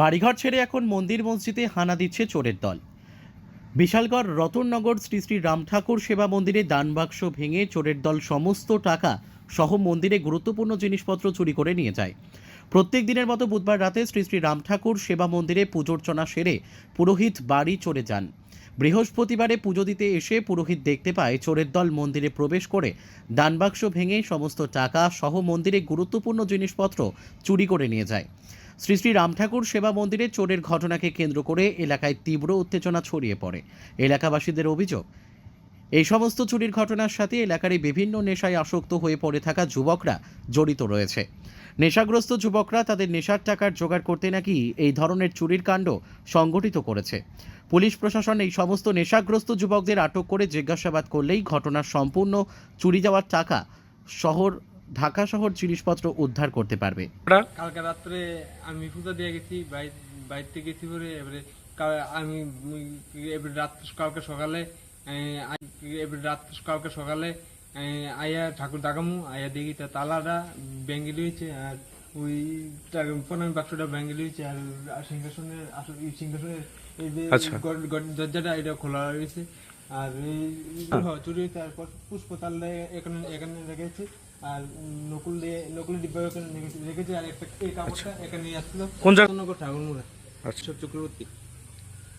বাড়িঘর ছেড়ে এখন মন্দির মসজিদে হানা দিচ্ছে চোরের দল। বিশালগড় রতননগর শ্রী শ্রী রাম ঠাকুর সেবা মন্দিরে দান বাক্স ভেঙে চোরের দল সমস্ত টাকা সহ মন্দিরে গুরুত্বপূর্ণ জিনিসপত্র চুরি করে নিয়ে যায়। প্রত্যেক দিনের মতো বুধবার রাতে শ্রী শ্রী রাম ঠাকুর সেবা মন্দিরে পুজোর্চনা সেরে পুরোহিত বাড়ি চলে যান। বৃহস্পতিবারে পুজো দিতে এসে পুরোহিত দেখতে পায় চোরের দল মন্দিরে প্রবেশ করে দানবাক্স ভেঙে সমস্ত টাকা সহ মন্দিরে গুরুত্বপূর্ণ জিনিসপত্র চুরি করে নিয়ে যায়। শ্রী শ্রী রাম ঠাকুর সেবা মন্দিরে চোরের ঘটনাকে কেন্দ্র করে এলাকায় তীব্র উত্তেজনা ছড়িয়ে পড়ে। এলাকাবাসীদের অভিযোগ, এই সমস্ত চুরির ঘটনার সাথে এলাকারই বিভিন্ন নেশায় আসক্ত হয়ে পড়ে থাকা যুবকরা জড়িত রয়েছে। নেশাগ্রস্ত যুবকরা তাদের নেশার টাকার জোগাড় করতে নাকি এই ধরনের চুরির কাণ্ড সংগঠিত করেছে। পুলিশ প্রশাসন এই সমস্ত নেশাগ্রস্ত যুবকদের আটক করে জিজ্ঞাসাবাদ করলেই ঘটনার সম্পূর্ণ চুরি যাওয়ার টাকা শহর ঢাকা শহর জিনিসপত্র উদ্ধার করতে পারবে। কালকে রাত্রে আমি পূজা দিয়ে গেছি বাইর গেছি পরে এবারে আমি এবারে রাত কালকে সকালে এবারে রাত কালকে সকালে আয়া ঠাকুর দাগামু আয়া দেখি তা তালাটা ব্যাঙ্গেলি হয়েছে আর ওই প্রণামী বাক্সটা ব্যাঙ্গেলি হয়েছে আর সিংহাসনের আসল সিংহাসনের এই যে আচ্ছা। দরজাটা এটা খোলা রয়েছে। আর এই হ্যাঁ, চুরি হয়েছে আর পুষ্প তাল্লা এখানে এখানে রেখেছি। আর নকুল দিয়ে নকুল ডিব্বা রেখেছে আর একটা এই কাপড়টা এখানে নিয়ে আসছিল। কোন জায়গা নগর ঠাকুর মুড়া আচ্ছা চক্রবর্তী।